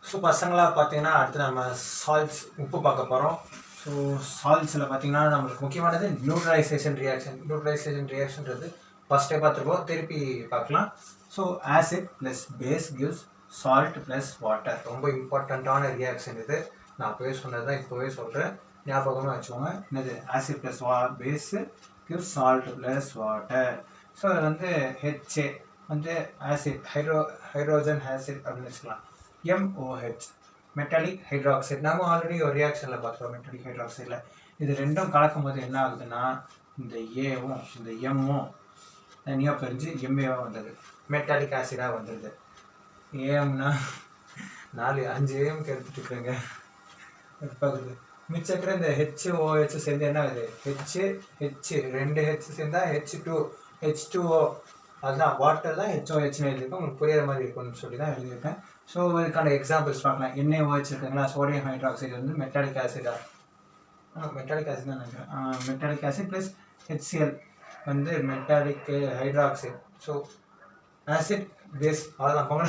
ஸோ பசங்களாக பார்த்தீங்கன்னா அடுத்து நம்ம சால்ட்ஸ் உப்பு பார்க்க போகிறோம் ஸோ சால்ட்ஸில் பார்த்தீங்கன்னா நம்மளுக்கு முக்கியமானது நியூட்ரலைசேஷன் ரியாக்ஷன் நியூட்ரலைசேஷன் ரியாக்ஷன்றது ஃபஸ்ட்டே பார்த்துருக்கோம் திருப்பி பார்க்கலாம். So acid plus base gives salt plus water ரொம்ப இம்பார்ட்டண்ட்டான ரியாக்ஷன் இது. நான் அப்போவே சொன்னது தான் இப்போவே சொல்கிறேன் ஞாபகமாக வச்சுக்கோங்க. என்னது? ஆசிட் ப்ளஸ் வா base give salt plus water so அது வந்து ஹெச்ஏ வந்து ஆசிட் ஹைட்ரோ ஹைட்ரோஜன் ஆசிட் அப்படின்னு வச்சுக்கலாம். எம்ஓஹெச் மெட்டாலிக் ஹைட்ராக்சைடு நம்ம ஆல்ரெடி ஒரு ரியாக்ஷனில் பார்த்துருவோம் மெட்டாலிக் ஹைட்ராக்சைடில் இது ரெண்டும் கலக்கும் போது என்ன ஆகுதுன்னா இந்த ஏவும் இந்த எம்மும் தனியாக பிரிஞ்சு எம்ஏவாக வந்தது. மெட்டாலிக் ஆசிடாக வந்துடுது ஏம்னா நாலு அஞ்சு ஏம் கெடுத்துட்டு இருக்கிறேங்க பகுது மிச்சம் இருக்கிற இந்த ஹெச் ஓஹெச் சேர்ந்து என்ன ஆகுது? ஹெச் ஹெச் ரெண்டு ஹெச் சேர்ந்தா H two H two O அதுதான் வாட்டர் தான் ஹெச்ஓஹெச்னு எழுதியிருக்கேன் உங்களுக்கு புரியிற மாதிரி இருக்கும்னு சொல்லி தான் எழுதியிருக்கேன். ஸோ இதுக்கான எக்ஸாம்பிள்ஸ் பார்க்கலாம். என்ஏஓஹெச் இருக்குங்களா? சோடியம் ஹைட்ராக்சைடு வந்து மெட்டாலிக் ஆசிடா மெட்டாலிக் ஆசிட் தான் நினைக்கிறேன். மெட்டாலிக் ஆசிட் ப்ளஸ் ஹெச்சிஎல் வந்து metallic hydroxide so acid base அவ்வளோதான் போங்க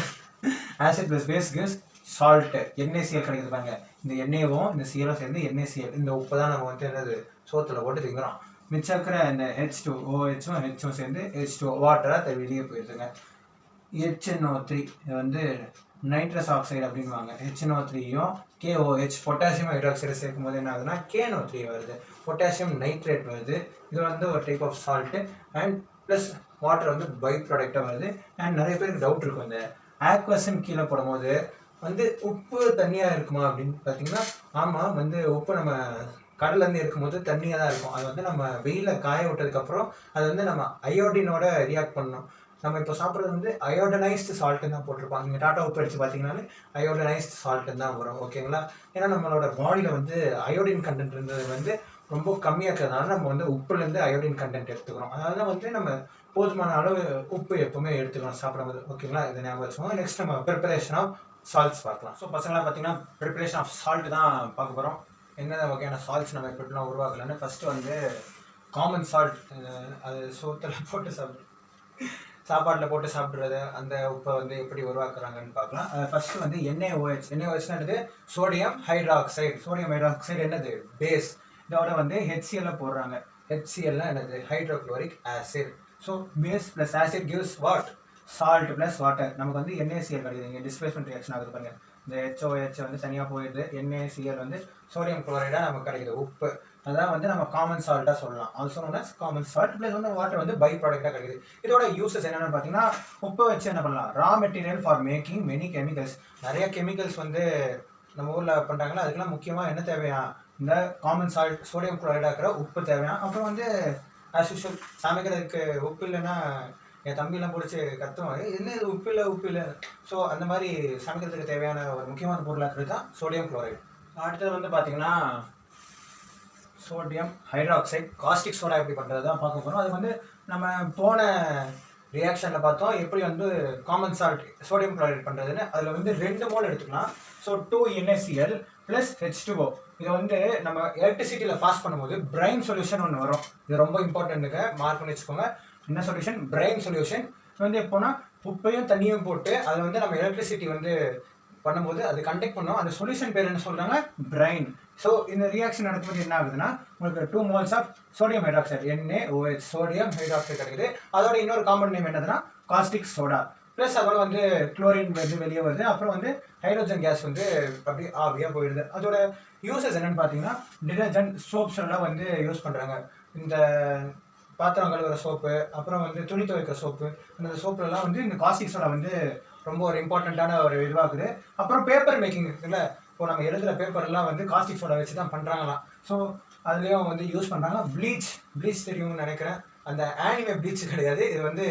acid plus base gas salt NaCl கிடைக்குது இந்த எண்ணெயவும் இந்த சிஎலும் சேர்ந்து என்ஏசிஎல் இந்த உப்பு தான் நம்ம வந்து என்னது சோத்தில் போட்டு திங்கிறோம். மிச்சம் இருக்கிற இந்த ஹெச் டூ ஓஹெச்சும் ஹெச்சும் சேர்ந்து ஹெச் டூ வாட்டராக அது வெளியே போயிடுதுங்க. ஹெச்என்ஓ த்ரீ இது வந்து நைட்ரஸ் ஆக்சைடு அப்படின்வாங்க ஹெச்என்ஓ த்ரீயும் K O H potassium hydroxide சேர்க்கும் போது என்ன ஆகுதுன்னா கேனோ த்ரீ வருது. பொட்டாசியம் நைட்ரேட் வருது. இது வந்து ஒரு type of salt and plus water வந்து பை ப்ராடக்டாக வருது. அண்ட் நிறைய பேருக்கு டவுட் இருக்கும் இந்த ஆக்வஸும் கீழே போடும்போது வந்து உப்பு தண்ணியாக இருக்குமா அப்படின்னு பார்த்தீங்கன்னா ஆமாம் வந்து உப்பு நம்ம கடல்லேருந்து இருக்கும்போது தண்ணியாக தான் இருக்கும். அது வந்து நம்ம வெயிலில் காய விட்டதுக்கப்புறம் அது வந்து நம்ம அயோடினோட ரியாக்ட் பண்ணணும் நம்ம இப்போ சாப்பிட்றது வந்து அயோடனைஸ்டு சால்ட்டுன்னு தான் போட்டிருப்பாங்க. நீங்கள் டாட்டா உப்பு அடித்து பார்த்தீங்கன்னாலே அயோடனைஸ்டு சால்ட்டு தான் வரும். ஓகேங்களா ஏன்னா நம்மளோட பாடியில் வந்து அயோடின் கண்டென்ட் இருந்தது வந்து ரொம்ப கம்மியாக இருக்கிறதுனால நம்ம வந்து உப்புலேருந்து அயோடின் கண்டென்ட் எடுத்துக்கிறோம். அதனால வந்து நம்ம போதுமான அளவு உப்பு எப்பவுமே எடுத்துக்கணும் சாப்பிடும்போது. ஓகேங்களா இதை ஞாபகம் வச்சுக்கோங்க. நெக்ஸ்ட் நம்ம ப்ரிப்பரேஷன் ஆஃப் சால்ட்ஸ் பார்க்கலாம். ஸோ பசங்களாம் பார்த்தீங்கன்னா ப்ரிப்பரேஷன் ஆஃப் சால்ட் தான் பார்க்க போகிறோம் என்னென்ன வகையான சால்ட்ஸ் நம்ம எப்படிலாம் உருவாக்கலாம்னு ஃபஸ்ட்டு வந்து காமன் சால்ட் அது சோத்தில் போட்டு சாப்பிடு சாப்பாட்டில் போட்டு சாப்பிட்றது அந்த உப்பை வந்து எப்படி உருவாக்குறாங்கன்னு பார்க்கலாம். ஃபஸ்ட்டு வந்து எண்ணெய் ஓஎச் எண்ணெய் ஓஎச்னா என்னது? சோடியம் ஹைட்ராக்சைடு சோடியம் ஹைட்ராக்சைடு என்னது? பேஸ் இதோட வந்து HCl போடுறாங்க. ஹெச்சிஎல்னா என்னது? Hydrochloric acid so base plus acid gives what salt plus water நமக்கு வந்து என்ஏசிஎல் கிடைக்குது. இங்கே டிஸ்பிளேஸ்மெண்ட் ரியாக்ஷன் ஆகுது பாருங்க. இந்த ஹெச்ஓஹெச் வந்து தனியாக போயிடுது. என்ஏசிஎல் வந்து சோடியம் குளோரைடாக நமக்கு கிடைக்குது. உப்பு. அதான் வந்து நம்ம காமன் சால்ட்டாக சொல்லலாம். Also known common salt plus வந்து வாட்டர் வந்து பை ப்ராடக்டாக கிடைக்குது. இதோட யூசஸ் என்னென்னு பார்த்தீங்கன்னா உப்பை வச்சு என்ன பண்ணலாம்? Raw material for making many chemicals நிறைய கெமிக்கல்ஸ் வந்து நம்ம ஊரில் பண்ணுறாங்களா அதுக்கெல்லாம் முக்கியமாக என்ன தேவையா? இந்த காமன் சால்ட் சோடியம் குளோரைட் இருக்கிற உப்பு தேவையான அப்புறம் வந்து ஆஸ் யூஷுவல் சமைக்கிறதுக்கு உப்பு இல்லைன்னா என் தம்பிலாம் பிடிச்சி கத்துவாங்க என்ன இது உப்பு இல்லை உப்பு இல்லை? ஸோ அந்த மாதிரி சமைக்கிறதுக்கு தேவையான ஒரு முக்கியமான பொருளாக இருக்கிறது தான் சோடியம் குளோரைடு அடுத்தது வந்து பார்த்தீங்கன்னா சோடியம் ஹைட்ராக்சைட் காஸ்டிக் சோடா எப்படி பண்ணுறது தான் பார்க்க போகிறோம் அது வந்து நம்ம போன ரியாக்ஷனில் பார்த்தோம் எப்படி வந்து காமன் சால்ட் சோடியம் குளோரைட் பண்ணுறதுன்னு அதில் வந்து ரெண்டு மோல் எடுத்துக்கலாம். So two NaCl plus H two O இது வந்து நம்ம எலக்ட்ரிசிட்டியில் பாஸ் பண்ணும்போது பிரைன் சொல்யூஷன் ஒன்று வரும். இது ரொம்ப இம்பார்ட்டண்ட்டுங்க மார்க் பண்ணி வச்சுக்கோங்க. என்ன சொல்யூஷன் பிரைன் சொல்யூஷன் வந்து எப்போனா உப்பையும் தண்ணியும் போட்டு அதை வந்து நம்ம எலக்ட்ரிசிட்டி வந்து பண்ணும்போது அது கண்டக்ட் பண்ணோம். அந்த சொல்யூஷன் பேர் என்ன சொல்கிறாங்க பிரைன் ஸோ இந்த ரியாக்ஷன் நடக்கும்போது என்ன ஆகுதுன்னா உங்களுக்கு two moles of sodium hydroxide Na OH sodium hydroxide கிடைக்குது. அதோட இன்னொரு காமன் நேம் என்னதுன்னா காஸ்டிக் சோடா ப்ளஸ் அதோட வந்து குளோரின் வந்து வெளியே வருது. அப்புறம் வந்து ஹைட்ரோஜன் கேஸ் வந்து அப்படியே ஆவியாக போயிடுது. அதோட யூசஸ் என்னன்னு பார்த்தீங்கன்னா டிடர்ஜென்ட் சோப்ஸ் எல்லாம் வந்து யூஸ் பண்ணுறாங்க இந்த பாத்திரம் கழுவுற சோப்பு அப்புறம் வந்து துணி துவைக்கிற சோப்பு அந்த சோப்புலலாம் வந்து இந்த காஸ்டிக் சோடா வந்து ரொம்ப ஒரு இம்பார்ட்டண்ட்டான ஒரு இதுவாகுது. அப்புறம் பேப்பர் மேக்கிங் இருக்குல்ல? இப்போ நம்ம எழுதுகிற பேப்பர்லாம் வந்து காஸ்டிக் சோடா வச்சு தான் பண்ணுறாங்களாம் ஸோ அதுலேயும் வந்து யூஸ் பண்ணுறாங்க ப்ளீச் ப்ளீச் தெரியும்னு நினைக்கிறேன். அந்த ஆனிமே ப்ளீச் கிடையாது. இது வந்து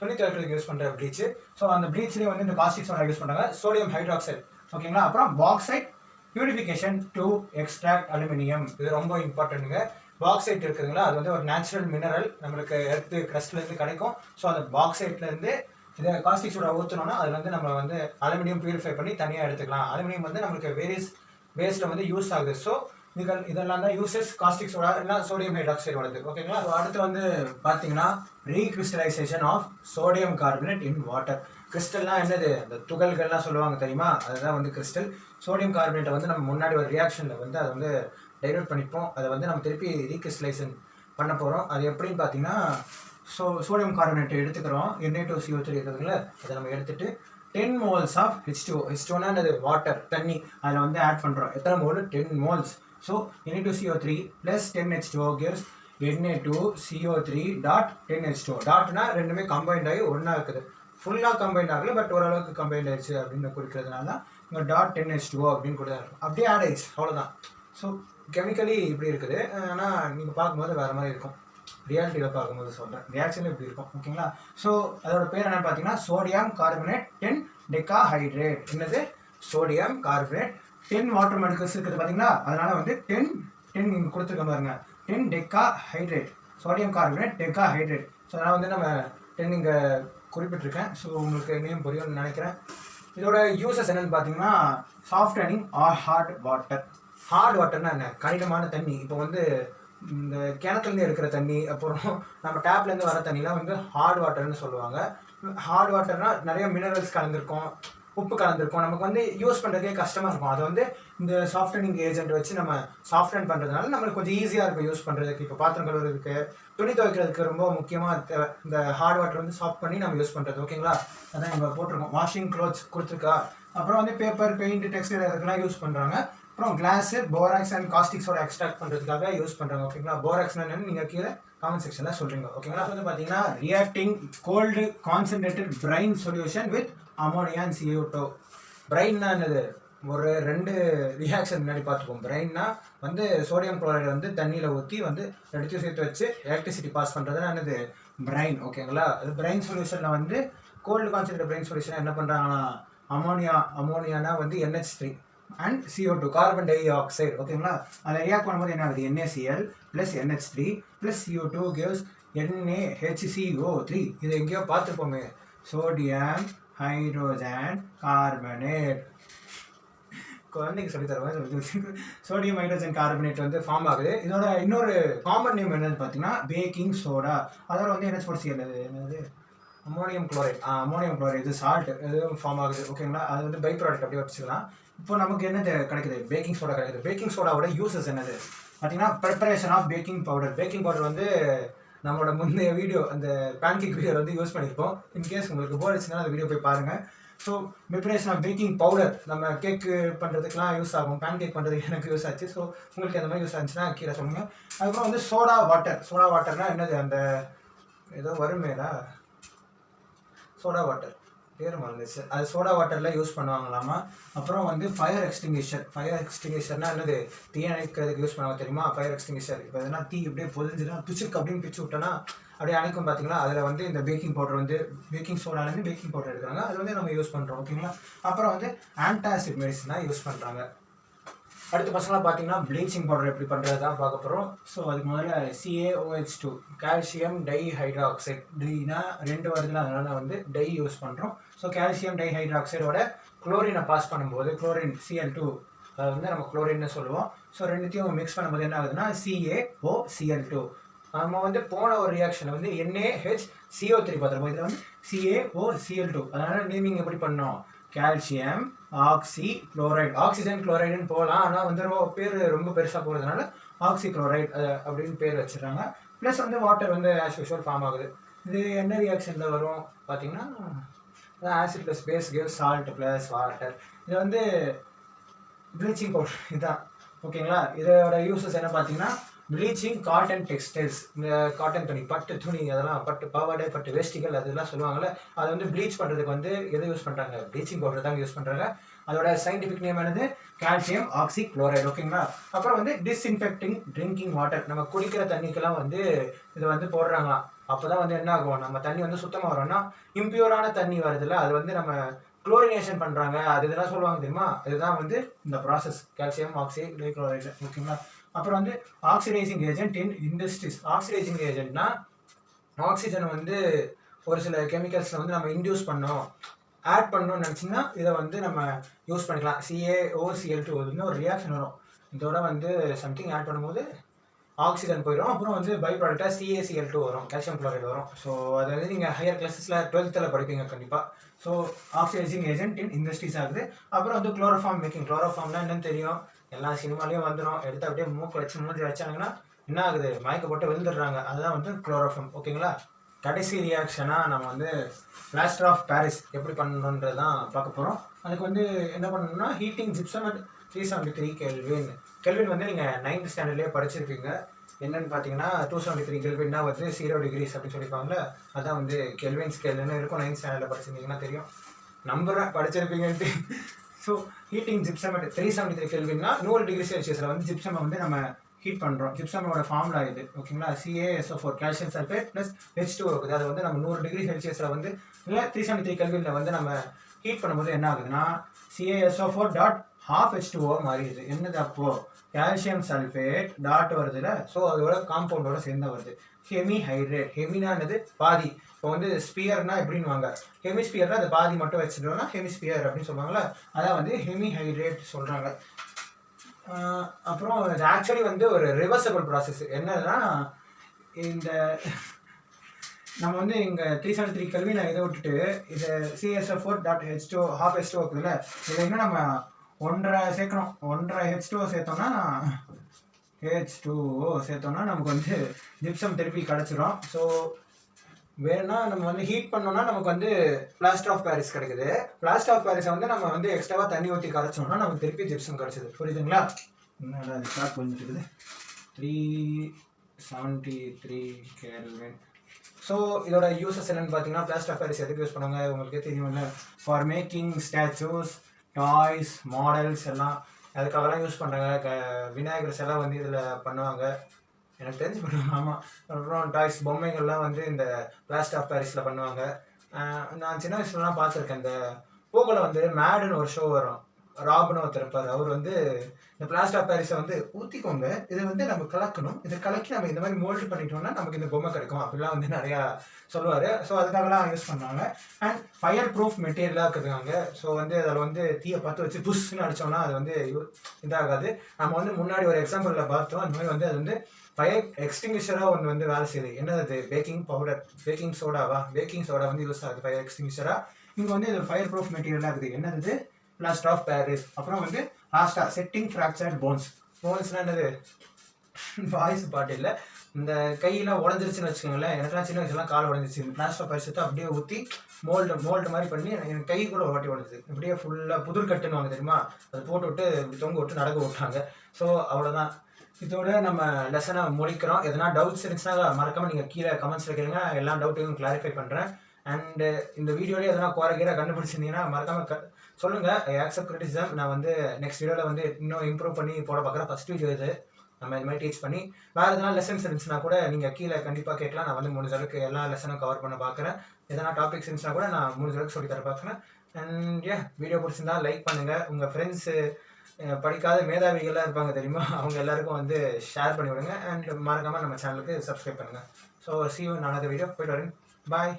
துணி துவைக்கிறதுக்கு யூஸ் பண்ணுற ப்ளீச் ஸோ அந்த ப்ளீச்லேயே வந்து இந்த காஸ்டிக் சோடா யூஸ் பண்ணுறாங்க சோடியம் ஹைட்ராக்சைடு ஓகேங்களா அப்புறம் bauxite purification to extract aluminium இது ரொம்ப இம்பார்ட்டன்ட்டுங்க பாக்ஸைட் இருக்குதுங்களா? அது வந்து ஒரு நேச்சுரல் மினரல் நம்மளுக்கு எர்த்து கிரஸ்ட்லேருந்து கிடைக்கும். ஸோ அந்த பாக்ஸைட்லேருந்து இதை காஸ்டிக் சோடா ஊற்றினோன்னா அது வந்து நம்ம வந்து அலுமினியம் பியூரிஃபை பண்ணி தனியாக எடுத்துக்கலாம். அலுமினியம் வந்து நம்மளுக்கு வேரியஸ் வேஸ்ட்டில் வந்து யூஸ் ஆகுது. ஸோ இதுகள் இதெல்லாம் தான் யூசஸ் காஸ்டிக் சோடா இல்லைனா சோடியம் ஹைட்ராக்சைடோடது ஓகேங்களா அது அடுத்து வந்து பார்த்தீங்கன்னா recrystallisation of sodium carbonate in water கிறிஸ்டல்னா என்னது? அந்த துகள்கள்லாம் சொல்லுவாங்க தெரியுமா? அதுதான் வந்து கிறிஸ்டல் சோடியம் கார்பனேட்டை வந்து நம்ம முன்னாடி ஒரு ரியாக்ஷனில் வந்து அதை வந்து டைவர்ட் பண்ணிப்போம். அதை வந்து நம்ம திருப்பி ரீகிறிஸ்டலைசேஷன் பண்ண போகிறோம் அது எப்படின்னு பார்த்தீங்கன்னா ஸோ சோடியம் கார்பனேட்டை எடுத்துக்கிறோம். என்ஏ டூ சிஓ த்ரீ இருக்குதுங்களா அதை நம்ம எடுத்துகிட்டு ten moles of H two H டூனா அது வாட்டர் தண்ணி. அதில் வந்து ஆட் பண்ணுறோம் எத்தனை mole ten moles so Na two CO three plus ten H two gives Na two CO three dot ten H two டாட்னா ரெண்டுமே கம்பைண்ட் ஆகி ஒன்றா இருக்குது. ஃபுல்லாக கம்பைண்ட் ஆகல பட் ஓரளவுக்கு கம்பைண்ட் ஆயிடுச்சு அப்படின்னு குறிக்கிறதுனால தான் இங்கே டாட் டென் ஹெச் டூ அப்படின்னு கூட இருக்கும் அப்படியே ஆட் ஆயிடுச்சு அவ்வளோதான் ஸோ கெமிக்கலி இப்படி இருக்குது. ஆனால் நீங்கள் பார்க்கும்போது வேறு மாதிரி இருக்கும். ரியாலிட்டியில் பார்க்கும்போது சொல்கிறேன் ரியாக்ஷன் இப்படி இருக்கும். ஓகேங்களா ஸோ அதோட பேர் என்னன்னு பார்த்தீங்கன்னா sodium carbonate ten decahydrate என்னது? Sodium carbonate ten water molecules இருக்குது பார்த்தீங்களா அதனால் வந்து டென் டென் இங்கே கொடுத்துருக்க பாருங்க. Ten decahydrate sodium carbonate decahydrate so அதனால் வந்து நம்ம டென் இங்கே குறிப்பிட்டிருக்கேன். ஸோ உங்களுக்கு நேம் புரியும்னு நினைக்கிறேன். இதோட யூசஸ் என்னன்னு பார்த்தீங்கன்னா softening or hard water hard வாட்டர்னா என்ன? கடினமான தண்ணி. இப்போ வந்து இந்த கிணத்துலேருந்து எடுக்கிற தண்ணி அப்புறம் நம்ம டேப்லேருந்து வர தண்ணிலாம் வந்து ஹார்ட் வாட்டர்னு சொல்லுவாங்க. ஹார்ட் வாட்டர்னால் நிறைய மினரல்ஸ் கலந்துருக்கும். உப்பு கலந்துருக்கும். நமக்கு வந்து யூஸ் பண்ணுறதுக்கே கஷ்டமாக இருக்கும். அதை வந்து இந்த சாஃப்ட்வேரிங் ஏஜென்ட் வச்சு நம்ம சாஃப்ட்வேர் பண்ணுறதுனால நம்மளுக்கு கொஞ்சம் ஈஸியாக இருக்கும் யூஸ் பண்ணுறதுக்கு இப்போ பாத்திரம் கழுவுறதுக்கு துணி துவைக்கிறதுக்கு ரொம்ப முக்கியமாக தேவை இந்த ஹார்ட் வாட்டர் வந்து சாஃப்ட் பண்ணி நம்ம யூஸ் பண்ணுறது ஓகேங்களா அதான் இங்கே போட்டிருக்கோம். வாஷிங் க்ளோத்ஸ் கொடுத்துருக்கா. அப்புறம் வந்து பேப்பர் பெயிண்ட் டெக்ஸ்டைல் அதுக்கெல்லாம் யூஸ் பண்ணுறாங்க அப்புறம் கிளாஸு போராக்ஸ் அண்ட் காஸ்டிக்ஸோட எக்ஸ்ட்ராக்ட் பண்ணுறதுக்காக யூஸ் பண்ணுறாங்க ஓகேங்களா போராக்ஸ் என்னன்னு நீங்கள் கீழே காமெண்ட் செக்ஷனில் சொல்கிறீங்க ஓகேங்களா வந்து பார்த்தீங்கன்னா reacting cold concentrated brine solution with ammonia and CO two பிரைன்னா என்னது? ஒரு ரெண்டு ரியாக்ஷன் முன்னாடி பார்த்துப்போம் பிரைன்னா வந்து சோடியம் குளோரைடு வந்து தண்ணியில் ஊற்றி வந்து ரெடிச்சு சேர்த்து வச்சு எலக்ட்ரிசிட்டி பாஸ் பண்ணுறதுனா என்னது? பிரைன் ஓகேங்களா அது பிரைன் சொல்யூஷனில் வந்து கோல்டு கான்சன்ட்ரேட் பிரைன் சொல்யூஷன் என்ன பண்ணுறாங்கன்னா அமோனியா அமோனியானா வந்து NH three and CO two carbon dioxide ஓகேங்களா அதில் ரியாக்ட் பண்ணும்போது என்ன ஆகுது? NaCl plus NH three plus CO two gives NaHCO three இது எங்கேயோ பார்த்துப்போமே சோடியம் ஹைட்ரோஜன் கார்பனேட் குழந்தைக்கு சொல்லி தருவேன் சொல்லி சோடியம் ஹைட்ரோஜன் கார்பனேட் வந்து ஃபார்ம் ஆகுது. இதோட இன்னொரு காமன் நேம் என்னன்னு பார்த்தீங்கன்னா பேக்கிங் சோடா அதோட வந்து என்ன சிஎல் அது என்னது? அமோனியம் குளோரைட் அமோனியம் குளோரைட் இது சால்ட் இது ஃபார்ம் ஆகுது. ஓகேங்களா அது வந்து பை ப்ராடக்ட் அப்படியே வச்சுக்கலாம். இப்போ நமக்கு என்ன கிடைக்குது? பேக்கிங் சோடா கிடைக்குது. பேக்கிங் சோடாவோட யூசஸ் என்னது? பார்த்தீங்கன்னா preparation of baking powder baking powder வந்து நம்மளோட முந்தைய வீடியோ அந்த பேன்கேக் வீடியோ வந்து யூஸ் பண்ணியிருப்போம். இன்கேஸ் உங்களுக்கு போர் அடிச்சுன்னா அந்த வீடியோ போய் பாருங்கள் so preparation of baking powder நம்ம கேக்கு பண்ணுறதுக்குலாம் யூஸ் ஆகும். பேன் கேக் பண்ணுறதுக்கு எனக்கு யூஸ் ஆச்சு. ஸோ உங்களுக்கு அந்த மாதிரி யூஸ் ஆச்சுன்னா கீழே சொல்லுங்கள் அதுக்கப்புறம் வந்து சோடா வாட்டர் சோடா வாட்டர்னால் என்னது? அந்த ஏதோ வருமேடா சோடா வாட்டர் பேர் மறந்துச்சு அது சோடா வாட்டரில் யூஸ் பண்ணுவாங்களாமா? அப்புறம் வந்து ஃபயர் எக்ஸ்டிங்கிஷர் ஃபயர் எக்ஸ்டிங்கிஷர்னா என்னது? தீ அணைக்கிறதுக்கு யூஸ் பண்ணுவாங்க தெரியுமா? ஃபயர் எக்ஸ்டிங்கிஷர் இப்போ எதனா தீ இப்படியே பொதிஞ்சுனா பிச்சுக்கு அப்படின்னு பிச்சு விட்டோன்னா அப்படியே அணைக்கும் பார்த்தீங்களா அதில் வந்து இந்த பேக்கிங் பவுடர் வந்து பேக்கிங் சோடாலேருந்து பேக்கிங் பவுடர் எடுக்கிறாங்க. அது வந்து நம்ம யூஸ் பண்ணுறோம் ஓகேங்களா அப்புறம் வந்து ஆன்டாசிட் மெடிசனாக யூஸ் பண்ணுறாங்க அடுத்த பசங்களாம் பார்த்தீங்கன்னா ப்ளீச்சிங் பவுடர் எப்படி பண்ணுறது தான் பார்க்க போகிறோம் ஸோ அதுக்கு முதல்ல CAOH two calcium dihydroxide டைனா ரெண்டு வருதுல அதனால் வந்து டை யூஸ் பண்ணுறோம் ஸோ கால்சியம் டைஹைட்ராக்சைடோட குளோரினை பாஸ் பண்ணும்போது குளோரின் சிஎல் டூ அதை வந்து நம்ம குளோரின்னு சொல்லுவோம். ஸோ ரெண்டுத்தையும் மிக்ஸ் பண்ணும்போது என்ன ஆகுதுன்னா சிஏஓ சிஎல் டூ நம்ம வந்து போன ஒரு ரியாக்ஷனை வந்து என்ஏஹெச் சிஓ த்ரீ பார்த்துருப்போம். இதில் வந்து C A O C L two அதனால் நேமிங் எப்படி பண்ணோம்? கால்சியம் ஆக்சி குளோரைடு ஆக்சிஜன் குளோரைடுன்னு போகலாம். ஆனால் வந்து ரொம்ப பேர் ரொம்ப பெருசாக போகிறதுனால ஆக்சி குளோரைடு அப்படின்னு பேர் வச்சிடுறாங்க. ப்ளஸ் வந்து வாட்டர் வந்து ஆஸ் யூஷுவல் ஃபார்ம் ஆகுது. இது என்ன ரியாக்ஷனில் வரும்? பார்த்தீங்கன்னா acid plus base gave salt plus water இது வந்து ப்ளீச்சிங் பவுடர் இதுதான் ஓகேங்களா? இதோட யூசஸ் என்ன பார்த்தீங்கன்னா ப்ளீச்சிங் காட்டன் டெக்ஸ்டைல்ஸ் இந்த காட்டன் துணி பட்டு துணி அதெல்லாம் பட்டு பாவாடை பட்டு வேஷ்டிகள் அதெல்லாம் சொல்லுவாங்கல்ல அதை வந்து ப்ளீச் பண்ணுறதுக்கு வந்து எது யூஸ் பண்ணுறாங்க ப்ளீச்சிங் பவுடர் தான் யூஸ் பண்ணுறாங்க அதோட சயின்டிஃபிக் நேம் என்னது? கால்சியம் ஆக்சி குளோரைடு ஓகேங்களா? அப்புறம் வந்து டிஸ்இன்ஃபெக்டிங் ட்ரிங்கிங் வாட்டர் நம்ம குடிக்கிற தண்ணிக்கெல்லாம் வந்து இதை வந்து போடுறாங்களாம். அப்போ தான் வந்து என்ன ஆகும் நம்ம தண்ணி வந்து சுத்தமாக வரும்னா இம்பியூரான தண்ணி வருதுல்ல? அது வந்து நம்ம குளோரினேஷன் பண்ணுறாங்க அது இதெல்லாம் சொல்லுவாங்க தெரியுமா? இதுதான் வந்து இந்த ப்ராசஸ் கால்சியம் ஆக்சி குளோரைடு ஓகேங்களா அப்புறம் வந்து oxidising agent in industries oxidising ஏஜென்ட்னா oxygen வந்து ஒரு சில கெமிக்கல்ஸில் வந்து நம்ம இன்டியூஸ் பண்ணோம். ஆட் பண்ணணும்னு நினச்சிங்கன்னா இதை வந்து நம்ம யூஸ் பண்ணிக்கலாம். சிஏஓசிஎல் டூ வந்து ஒரு ரியாக்ஷன் வரும். இதோட வந்து சம்திங் ஆட் பண்ணும்போது ஆக்சிஜன் போயிடும். அப்புறம் வந்து பை ப்ராடக்டாக C A C L two வரும். கால்சியம் குளோரைடு வரும். ஸோ அது வந்து நீங்கள் ஹையர் கிளாஸஸில் டுவெல்த்தில் படிப்பீங்க கண்டிப்பாக so oxidising agent in industries ஆகுது. அப்புறம் வந்து குளோரோஃபார்ம் மேக்கிங் குளோரோஃபார்ம்னா என்னன்னு தெரியும். எல்லா சினிமாலையும் வந்துடும் எடுத்து அப்படியே மூக்கு வச்சு மூஞ்சி வச்சாங்கன்னா என்ன ஆகுது? மயக்க போட்டு விழுந்துடுறாங்க. அதுதான் வந்து குளோரோஃபார்ம் ஓகேங்களா கடைசி ரியாக்ஷனாக நம்ம வந்து பிளாஸ்டர் ஆஃப் பாரிஸ் எப்படி பண்ணணுன்றது தான் பார்க்க போகிறோம் அதுக்கு வந்து என்ன பண்ணணும்னா heating gypsum at three seventy three கேள்வின்னு kelvin வந்து நீங்கள் நைன்த் ஸ்டாண்டர்ட்லேயே படிச்சிருப்பீங்க என்னன்னு பார்த்தீங்கன்னா டூ செவன்டி த்ரீ கெல்வின்னா வந்து ஜீரோ டிகிரிஸ் அப்படின்னு சொல்லியிருப்பாங்களே அதான் வந்து கெல்வின் ஸ்கேல்னு இருக்கும். நைன்த் ஸ்டாண்டர்டில் படிச்சிருந்தீங்கன்னா தெரியும். நம்புறேன் படிச்சிருப்பீங்கன்ட்டு. So heating gypsum at three seventy three கெல்வின்னா நூறு டிகிரி செல்சியஸில் வந்து ஜிப்சமை வந்து நம்ம ஹீட் பண்ணுறோம் ஜிப்சமோட ஃபார்முலா இது ஓகேங்களா C A S O four calcium sulphate plus H two இருக்குது. அதை வந்து நம்ம நூறு டிகிரி செல்சியஸில் வந்து இல்லை த்ரீ செவன்டி த்ரீ கல்வியில் வந்து நம்ம ஹீட் பண்ணும்போது என்ன ஆகுதுன்னா C A S O four dot half H two O மாறிடுது என்னது அப்போ? கால்சியம் சல்ஃபேட் டாட் வருதுல ஸோ அதோட காம்பவுண்டோட சேர்ந்து வருது. ஹெமி ஹைட்ரேட் ஹெமினானது பாதி. இப்போ வந்து ஸ்பியர்னா எப்படின்னு வாங்க. ஹெமிஸ்பியர்னா அது பாதி மட்டும் வச்சுட்டோம்னா ஹெமிஸ்பியர் அப்படின்னு சொல்லுவாங்களா அதான் வந்து ஹெமி ஹைட்ரேட் சொல்கிறாங்க அப்புறம் இது ஆக்சுவலி வந்து ஒரு ரிவர்சபிள் ப்ராசஸ் என்னதுன்னா இந்த நம்ம வந்து இங்கே த்ரீ செவன் த்ரீ கல்வி நான் இதை விட்டுட்டு இது C S F four dot H two half H two இருக்குதுல்ல? இதை இன்னும் நம்ம ஒன்றரை சேர்க்கணும். ஒன்றரை ஹெச் டூ சேர்த்தோம்னா ஹெச் டூ சேர்த்தோம்னா நமக்கு வந்து ஜிப்சம் திருப்பி கிடச்சிரும். ஸோ வேணும்னா நம்ம வந்து ஹீட் பண்ணோம்னா நமக்கு வந்து பிளாஸ்டர் ஆஃப் பாரிஸ் கிடைக்குது. பிளாஸ்டர் ஆஃப் பாரிஸை வந்து நம்ம வந்து எக்ஸ்ட்ராவாக தண்ணி ஊற்றி கரைச்சோம்னா நமக்கு திருப்பி ஜிப்சம் கிடச்சிது. புரியுதுங்களா? என்னடா அது ஸ்டார்ட் பண்ணிட்டு இருக்குது three seventy three kelvin so இதோட யூசஸ் என்னன்னு பார்த்தீங்கன்னா பிளாஸ்டர் ஆஃப் பாரிஸ் எதுக்கு யூஸ் பண்ணுவாங்க? உங்களுக்கே தெரியும்ல. For making statues toys models எல்லாம் அதுக்காகலாம் யூஸ் பண்ணுறாங்க க விநாயகர் சிலை வந்து இதில் பண்ணுவாங்க. எனக்கு தெரிஞ்சு பண்ணுவாங்க ஆமாம் அப்புறம் டாய்ஸ் பொம்மைகள்லாம் வந்து இந்த பிளாஸ்ட் ஆஃப் பாரிஸில் பண்ணுவாங்க. நான் சின்ன வயசுலலாம் பார்த்துருக்கேன். இந்த போகல வந்து மேடுன்னு ஒரு ஷோ வரும். ராபனோ திறப்பார் அவர் வந்து இந்த பிளாஸ்டர் பேரிஸை பாரிஸை வந்து ஊற்றிக்கோங்க இதை வந்து நம்ம கலக்கணும். இதை கலக்கி நம்ம இந்த மாதிரி மோல்டு பண்ணிட்டோம்னா நமக்கு இந்த பொம்மை கிடைக்கும். அப்படிலாம் வந்து நிறையா சொல்லுவார். ஸோ அதுக்காகலாம் யூஸ் பண்ணாங்க. அண்ட் ஃபயர் ப்ரூஃப் மெட்டீரியலாக இருக்குதுங்க ஸோ வந்து அதில் வந்து தீயை பார்த்து வச்சு புஷ்னு அடித்தோம்னா அது வந்து யூ- இதாகாது. நம்ம வந்து முன்னாடி ஒரு எக்ஸாம்பிளில் பார்த்தோம். அந்த மாதிரி வந்து அது வந்து ஃபயர் எக்ஸ்டிங்விஷராக ஒன்று வந்து வேலை செய்யுது. என்னது அது? பேக்கிங் பவுடர் பேக்கிங் சோடாவா பேக்கிங் சோடா வந்து யூஸ் ஆகுது. ஃபயர் எக்ஸ்டிங்விஷராக இங்கே வந்து இது ஃபயர் ப்ரூஃப் மெட்டீரியலாக இருக்குது. என்னது பிளாஸ்டர் ஆஃப் பாரிஸ் அப்புறம் வந்து லாஸ்ட்டாக செட்டிங் ஃப்ராக்சர்ட் போன்ஸ் போன்ஸ்னால் என்னது? வாய்ஸ் பாட்டு இல்லை இந்த கையெல்லாம் உடஞ்சிருச்சுன்னு வச்சுக்கோங்களேன். எனக்குலாம் சின்ன வயசுலாம் கால் உடஞ்சிச்சு பிளாஸ்டர் ஆஃப் அப்படியே ஊற்றி மோல்டு மோல்டு மாதிரி பண்ணி எனக்கு கை கூட ஒரு வாட்டி உடஞ்சிது. இப்படியே ஃபுல்லாக புதிர் கட்டுன்னு தெரியுமா? அது போட்டு விட்டு தொங்க விட்டு நடக்க விட்டாங்க. ஸோ அவ்வளோதான் இதோட நம்ம லெசனை முடிக்கிறோம். எதனா டவுட்ஸ் இருந்துச்சுன்னா மறக்காமல் நீங்கள் கீழே கமெண்ட்ஸில் கேளுங்க. எல்லா டவுட்டையும் கிளாரிஃபை பண்ணுறேன் அண்டு இந்த வீடியோலேயே எதனா குறை கீரை கண்டுபிடிச்சிருந்தீங்கன்னா மறக்காமல் க சொல்லுங்கள் ஐ ஆக்செப்ட் கிரிட்டிசிசம் நான் வந்து நெக்ஸ்ட் வீடியோவில் வந்து இன்னும் இம்ப்ரூவ் பண்ணி போட பார்க்குறேன். ஃபஸ்ட் வீடியோ இது. நம்ம இது மாதிரி டீச் பண்ணி வேறு எதனா லெசன்ஸ் இருந்துச்சுன்னா கூட நீங்கள் கீழே கண்டிப்பாக கேட்கலாம். நான் வந்து முடிஞ்ச அளவுக்கு எல்லா லெசனும் கவர் பண்ண பார்க்குறேன். எதனா டாபிக்ஸ் இருந்துச்சுன்னா கூட நான் முடிஞ்ச அளவுக்கு சொல்லி தர பார்க்குறேன். அண்ட் ஏ வீடியோ பிடிச்சிருந்தா லைக் பண்ணுங்கள் உங்கள் ஃப்ரெண்ட்ஸு படிக்காத மேதாவிகள்லாம் இருப்பாங்க தெரியுமா? அவங்க எல்லாருக்கும் வந்து ஷேர் பண்ணி விடுங்க அண்ட் மறக்காமல் நம்ம சேனலுக்கு சப்ஸ்கிரைப் பண்ணுங்கள் ஸோ சி யூ நானது வீடியோ போயிட்டு வரேன். பாய்